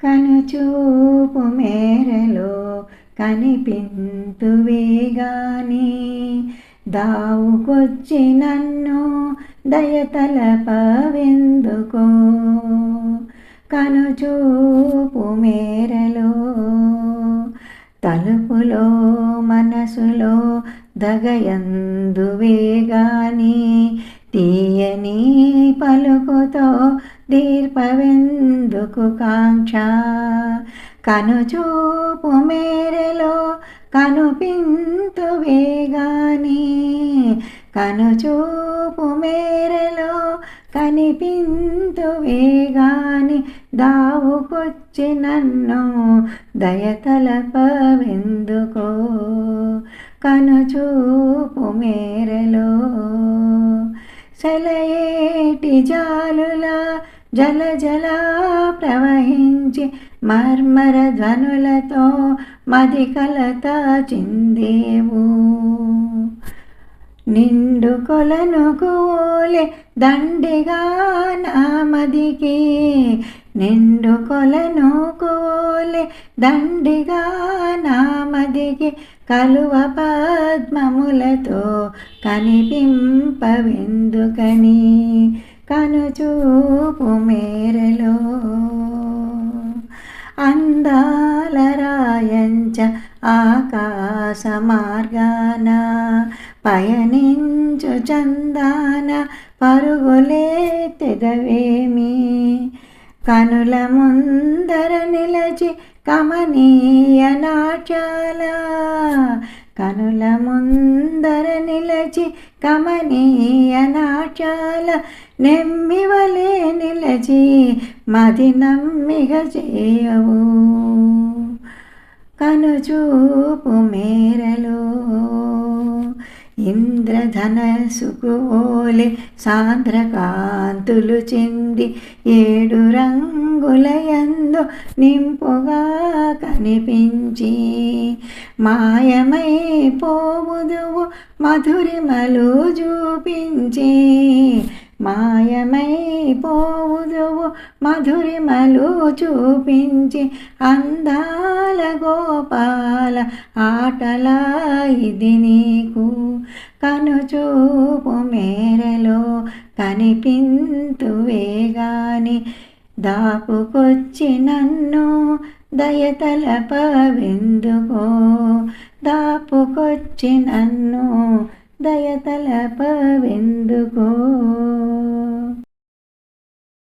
కనుచూపు మేరలో కనిపింతువే గాని దావుకొచ్చి నన్ను దయతలపవెందుకో? కనుచూపు మేరలో తలుపులో మనసులో దగయందువే గాని తీయని పలుకుతో దీర్పవెందుకు కాంక్ష? కనుచూపు మేరలో కనుపింతు వేగాని. కనుచూపు మేరలో కనిపింతు వేగాని. దావుకొచ్చి నన్ను దయతలపవెందుకో? కనుచూపు మేరలో సెలయేటి జాలుల జల జల ప్రవహించి మర్మర ధ్వనులతో మది కలత చిందేవు. నిండు కొలను కోలే దండిగా నామదికి నిండు కొలను కోలే దండిగా నామదిగి కలువ పద్మములతో కనిపింపవెందుకని కనుచూపు మేరలో. అందాల రాయంచ ఆకాశ మార్గాన పయనించు చందాన పరుగులెత్తెదవేమి కనుల ముందర నిలచి కమనీయ నాచాల కనుల ముందర నిలచి కమనీయ నాచాల నెమ్మివలే నిలచి మది నమ్మిగ చేయవు. కనుచూపు మేరలో ఇంద్రధనసుకు సాంద్రకాంతులు చెంది ఏడు రంగులయందు నింపుగా కనిపించి మాయమై పోవుదువు మధురిమలు చూపించి మాయమై పోవుదువు మధురిమలు చూపించి అందాల గోపాల ఆటల ఇది నీకు. కనుచూపు మేరలో కనిపింతువేగాని దాపుకొచ్చి నన్ను దయతలపవెందుకో దాపుకొచ్చి నన్ను దయతలపవెందుకో